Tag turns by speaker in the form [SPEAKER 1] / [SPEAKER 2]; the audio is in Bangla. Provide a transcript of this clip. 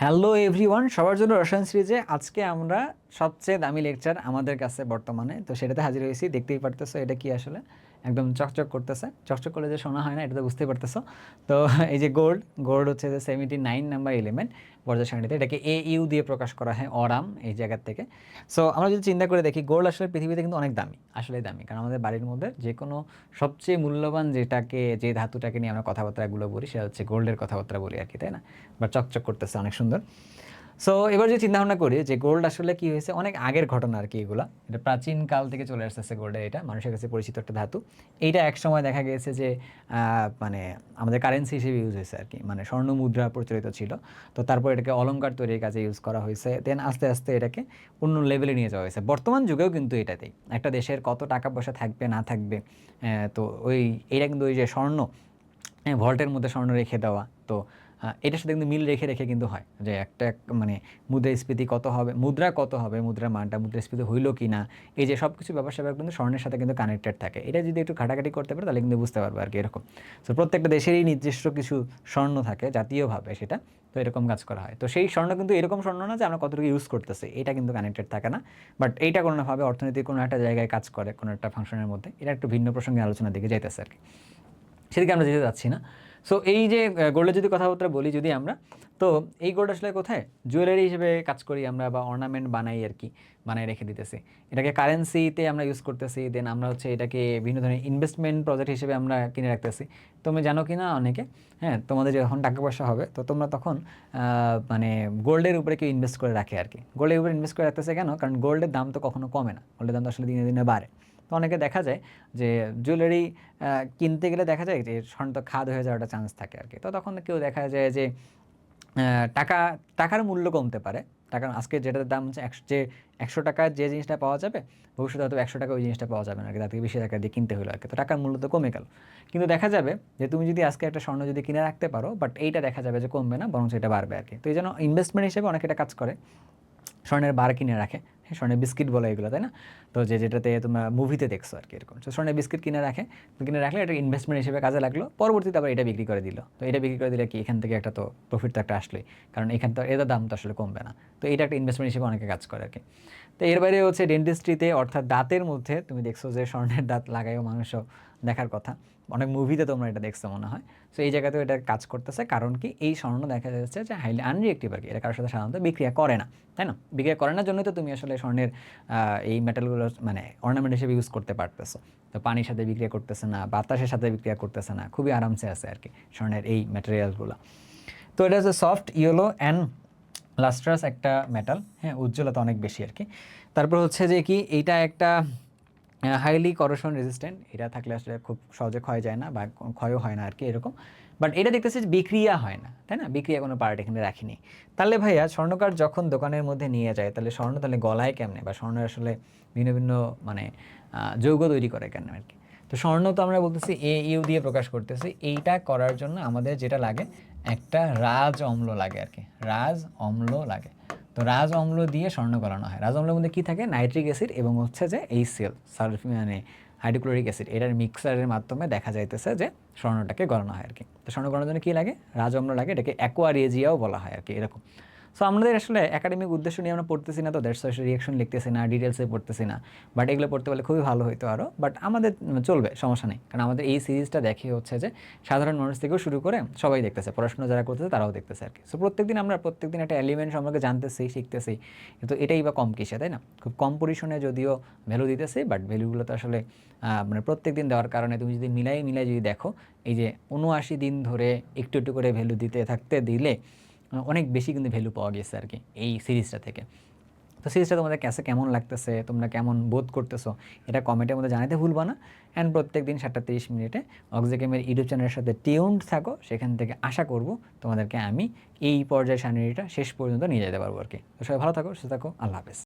[SPEAKER 1] হ্যালো এভরিওয়ান সবার জন্য রসায়ন সিরিজে আজকে আমরা সবচেয়ে দামি লেকচার আমাদের কাছে বর্তমানে। তো সেটাতে হাজির হয়েছি। দেখতেই পারতেছো এটা কি আসলে? একদম চকচক করতেছে। চকচক করলে যে শোনা হয় না, এটা তো বুঝতেই পারতেছো। তো এই যে গোল্ড গোল্ড হচ্ছে যে সেভেন্টি নাইন নাম্বার এলিমেন্ট পর্যায় সারণীতে এটাকে এ ইউ দিয়ে প্রকাশ করা হয়, অরাম, এই জায়গার থেকে। সো আমরা যদি চিন্তা করে দেখি গোল্ড আসলে পৃথিবীতে কিন্তু অনেক দামি আসলে দামি। কারণ আমাদের বাড়ির মধ্যে যে কোনো সবচেয়ে মূল্যবান যেটাকে, যে ধাতুটাকে নিয়ে আমরা কথাবার্তাগুলো বলি, সেটা হচ্ছে গোল্ডের কথাবার্তা বলি আর কি, তাই না? বা চকচক করতেছে, অনেক সুন্দর। সো এবার যে চিন্তা ভাবনা করি যে গোল্ড আসলে কি হয়েছে, অনেক আগের ঘটনা আর কি এগুলা। এটা প্রাচীন কাল থেকে চলে আসতেছে গোল্ডের এটা, মানুষের কাছে পরিচিত একটা ধাতু। এইটা এক সময় দেখা গেছে যে মানে আমাদের কারেন্সি হিসেবে ইউজ হয়েছে আর কি মানে স্বর্ণ মুদ্রা প্রচলিত ছিল। তো তারপর এটাকে অলংকার তৈরির কাজে ইউজ করা হয়েছে। দেন আস্তে আস্তে এটাকে অন্য লেভেলে নিয়ে যাওয়া হয়েছে। বর্তমান যুগেও কিন্তু এটাতেই। একটা দেশের কত টাকা পয়সা থাকবে, না থাকবে তো ওই এটা কিন্তু ওই যে স্বর্ণ হ্যাঁ ভল্টের মধ্যে স্বর্ণ রেখে দেওয়া। তো এটার সাথে কিন্তু মিল রেখে রেখে কিন্তু হয় যে একটা এক মানে মুদ্রাস্ফীতি কত হবে, মুদ্রা কত হবে, মুদ্রার মানটা, মুদ্রাস্ফীতি হইল কি না, এই যে সব কিছু স্যাপার কিন্তু স্বর্ণের সাথে কিন্তু কানেক্টেড থাকে। এটা যদি একটু ঘাটাঘাটি করতে পারে তাহলে কিন্তু বুঝতে পারবে আর কি এরকম। তো প্রত্যেকটা দেশেরই নির্দিষ্ট কিছু স্বর্ণ থাকে, জাতীয়ভাবে সেটা। তো এরকম কাজ করা হয়। তো সেই স্বর্ণ কিন্তু এরকম স্বর্ণ না যে আমরা কতটুকু ইউজ করতেছি, এটা কিন্তু কানেক্টেড থাকে না। বাট এইটা কোনো ভাবে অর্থনীতির কোনো একটা জায়গায় কাজ করে, কোনো একটা ফাংশনের মধ্যে। এটা একটু ভিন্ন প্রসঙ্গে আলোচনার দিকে যাইতেছে আর কি। সেদিকে আমরা যেতে যাচ্ছি না। সো এই যে গোল্ডের যদি কথাবার্তা বলি যদি আমরা, তো এই গোল্ড আসলে কোথায়? জুয়েলারি হিসেবে কাজ করি আমরা বা অর্নামেন্ট বানাই আর কি বানাই রেখে দিতেছি। এটাকে কারেন্সিতে আমরা ইউজ করতেছি দেন আমরা হচ্ছে এটাকে বিভিন্ন ধরনের ইনভেস্টমেন্ট প্রজেক্ট হিসেবে আমরা কিনে রাখতেছি। তুমি জানো কি না অনেকে? হ্যাঁ তোমাদের যখন টাকা পয়সা হবে, তো তোমরা তখন মানে গোল্ডের উপরে কেউ ইনভেস্ট করে রাখে আর কি। গোল্ডের উপরে ইনভেস্ট করে রাখতেছে কেন? কারণ গোল্ডের দাম তো কখনো কমে না। গোল্ডের দাম তো আসলে দিনে দিনে বাড়ে। তো অনেকে দেখা যায় যে জুয়েলারি কিনতে গেলে দেখা যায় যে স্বর্ণ তো খাদ হয়ে যাওয়ার চান্স থাকে আর কি। তো তখন কেউ দেখা যায় যে টাকা, টাকার মূল্য কমতে পারে। টাকার আজকে যেটার দাম হচ্ছে একশো, যে একশো টাকার যে জিনিসটা পাওয়া যাবে, ভবিষ্যতে হয়তো একশো টাকা ওই জিনিসটা পাওয়া যাবে না আর কি। তার বেশি টাকা দিয়ে কিনতে হলো আর কি। তো টাকার মূল্য তো কমে গেল। কিন্তু দেখা যাবে যে তুমি যদি আজকে একটা স্বর্ণ যদি কিনে রাখতে পারো বাট এইটা দেখা যাবে যে কমবে না বরং সেটা বাড়বে আর কি। তো এই জন্য ইনভেস্টমেন্ট হিসেবে অনেকে এটা কাজ করে। স্বর্ণের বার কিনে রাখে। হ্যাঁ স্বর্ণের বিস্কিট বলে এগুলো, তাই না? তো যে যেটাতে তোমরা মুভিতে দেখছ আর কি এরকম। তো স্বর্ণের বিস্কিট কিনে রাখে, কিনে রাখলে এটা ইনভেস্টমেন্ট হিসেবে কাজে লাগল। পরবর্তীতে আবার এটা বিক্রি করে দিল। তো এটা বিক্রি করে দিলে কি এখান থেকে একটা তো প্রফিট তো একটা আসলোই। কারণ এখান তো, এদের দাম তো আসলে কমবে না। তো এটা একটা ইনভেস্টমেন্ট হিসেবে অনেকে কাজ করে আর কি। তো এর বাইরে হচ্ছে ডেন্টিস্ট্রিতে অর্থাৎ দাঁতের মধ্যে, তুমি দেখছ যে স্বর্ণের দাঁত লাগাইও মানুষও দেখার কথা। অনেক মুভিতে তোমরা এটা দেখছ মনে হয়। সো এই জায়গাতেও এটা কাজ করতেছে। কারণ কি, এই স্বর্ণ দেখা যাচ্ছে যে হাইলি আনরিয়েক্টিভ আর কি। এটা কারোর সাথে সাধারণত বিক্রিয়া করে না। তাই না? বিক্রিয়া করে না জন্যই তো তুমি আসলে স্বর্ণের এই মেটালগুলো মানে অর্নামেন্ট হিসেবে ইউজ করতে পারতেছো। তো পানির সাথে বিক্রিয়া করতেছে না, বাতাসের সাথে বিক্রিয়া করতেছে না। খুবই আরামসে আছে আর কি স্বর্ণের এই ম্যাটেরিয়ালগুলো তো এটা হচ্ছে সফট ইয়েলো অ্যান্ড লাস্ট্রাস একটা মেটাল হ্যাঁ উজ্জ্বলতা অনেক বেশি আর কি। তারপর হচ্ছে যে কি, এইটা একটা হাইলি করোশন রেজিস্ট্যান্ট এটা থাকলে আসলে খুব সহজে ক্ষয় যায় না বা ক্ষয়ও হয় না আর কি এরকম। বাট এটা দেখতেছি বিক্রিয়া হয় না, তাই না? বিক্রিয়া কোনো পার্ট এখানে রাখিনি। তাহলে ভাইয়া স্বর্ণকার যখন দোকানের মধ্যে নিয়ে যায়, তাহলে স্বর্ণ তাহলে গলায় কেমনে? বা স্বর্ণ আসলে ভিন্ন ভিন্ন মানে যৌগ তৈরি করে কেন আর কি তো স্বর্ণ তো আমরা বলতেছি এ ইউ দিয়ে প্রকাশ করতেছি। এইটা করার জন্য আমাদের যেটা লাগে, একটা রাজ অম্ল লাগে আর কি রাজ অম্ল লাগে। তো রাজ অম্ল দিয়ে স্বর্ণ গলানো হয়। রাজ অম্লের মধ্যে কী থাকে? নাইট্রিক অ্যাসিড এবং হচ্ছে যে এই সেল সালফি মানে হাইড্রোক্লোরিক অ্যাসিড। এটার মিক্সারের মাধ্যমে দেখা যাইতেছে যে স্বর্ণটাকে গলানো হয় আর কি তো স্বর্ণ গলানোর জন্য কী লাগে? রাজ অম্ল লাগে। এটাকে অ্যাকোয়ারিয়েজিয়াও বলা হয় আর কি এরকম। সো আমাদের আসলে একাডেমিক উদ্দেশ্য নিয়ে আমরা পড়তেছি না তো দ্যাটস রিয়াকশন লিখতেছি না ডিটেলসে পড়তেছি না। বাট এগুলো পড়তে পারলে খুবই ভালো হতো আরও বাট আমাদের চলবে, সমস্যা নেই। কারণ আমাদের এই সিরিজটা দেখে হচ্ছে যে, সাধারণ মানুষ থেকেও শুরু করে সবাই দেখতেছে, পড়াশোনা যারা করতেছে তারাও দেখতেছে আর কি সো প্রত্যেকদিন আমরা, প্রত্যেকদিন একটা এলিমেন্ট সম্পর্কে জানতেছি, শিখতেছি। কিন্তু এটাই বা কম কিসে, তাই না? খুব কম পরিসরে যদিও ভ্যালু দিতেছি বাট ভ্যালুগুলো তো আসলে মানে প্রত্যেক দিন দেওয়ার কারণে তুমি যদি মিলাই মিলাই যদি দেখো, এই যে উনআশি দিন ধরে একটু একটু করে ভ্যালু দিতে থাকতে দিলে অনেক বেশি কিন্তু ভ্যালু পাওয়া গেছে আর কি এই সিরিজটা থেকে। তো সিরিজটা তোমাদের কাছে কেমন লাগতেছে? তোমরা কেমন বোধ করতেছো? এটা কমেন্টের মধ্যে জানাতে ভুলবো না। অ্যান্ড প্রত্যেক দিন সাতটা তিরিশ মিনিটে অক্সিকেমের ইউটিউব চ্যানেলের সাথে টিউন্ড থাকো। সেখান থেকে আশা করব তোমাদেরকে আমি এই পর্যায়ে সানিটা শেষ পর্যন্ত নিয়ে যেতে পারব আর কি। তো সবাই ভালো থাকো, সুস্থ থাকো। আল্লাহ হাফেজ।